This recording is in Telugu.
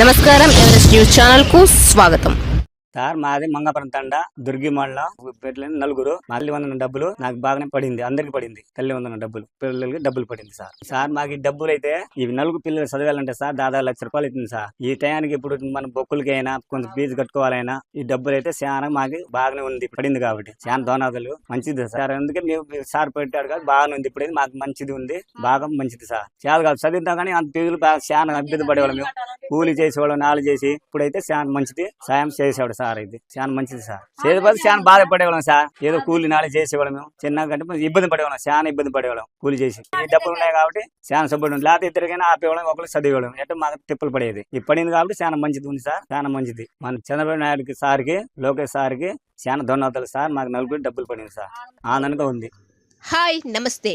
నమస్కారం ఎవరెస్ట్ న్యూస్ ఛానల్కు స్వాగతం. సార్ మాది మంగాపురం తండ దుర్గి మండల పెట్టలేని నలుగురు తల్లి వందన డబ్బులు నాకు బాగానే పడింది అందరికి పడింది తల్లి వందన డబ్బులు పిల్లలకి డబ్బులు పడింది సార్. సార్ మాకు ఈ డబ్బులు అయితే ఇవి నలుగురు పిల్లలు చదవాలంటే సార్ దాదాపు లక్ష రూపాయలు అవుతుంది సార్. ఈ టయానికి ఇప్పుడు మన బొక్కులకైనా కొంచెం ఫీజు కట్టుకోవాలైనా ఈ డబ్బులు అయితే చాలా మాకు బాగానే ఉంది పడింది కాబట్టి. చాలా దోనాదులు మంచిది సార్. అందుకే మేము సార్ పెట్టాడు కాబట్టి బాగానే ఉంది ఇప్పుడు మాకు మంచిది ఉంది బాగా మంచిది సార్. చాలా కాదు చదివిద్దాం కానీ అంత ఫీజులు బాగా చాలా అభ్యర్థి పడేవాళ్ళం మేము. కూలి చేసేవాళ్ళం నాలుగు చేసి ఇప్పుడైతే చాలా మంచిది సాయం చేసేవాడు సార్ ఇది. చాలా మంచిది సార్. చేతిపోతే చాలా బాధపడేవాళ్ళం సార్. ఏదో కూలి నాలుగు చేసేవాళ్ళం. మేము చిన్న కంటే ఇబ్బంది పడేవాళ్ళం చాలా ఇబ్బంది పడేవాళ్ళం కూలి చేసి. డబ్బులు ఉన్నాయి కాబట్టి చాలా ఉంది లేకపోతే ఇద్దరికైనా ఆపేవాళ్ళం ఒకరు చదివేవాళ్ళం. ఎట్లా మాకు తిప్పలు పడేది. ఇది పడింది కాబట్టి చాలా మంచిది ఉంది సార్. చాలా మంచిది. మన చంద్రబాబు నాయుడుకి సార్కి లోకేష్ సార్కి చాలా ధన్యవాదాలు సార్. మాకు నలుగురు డబ్బులు పడింది సార్. ఆనందంగా ఉంది. హాయ్ నమస్తే.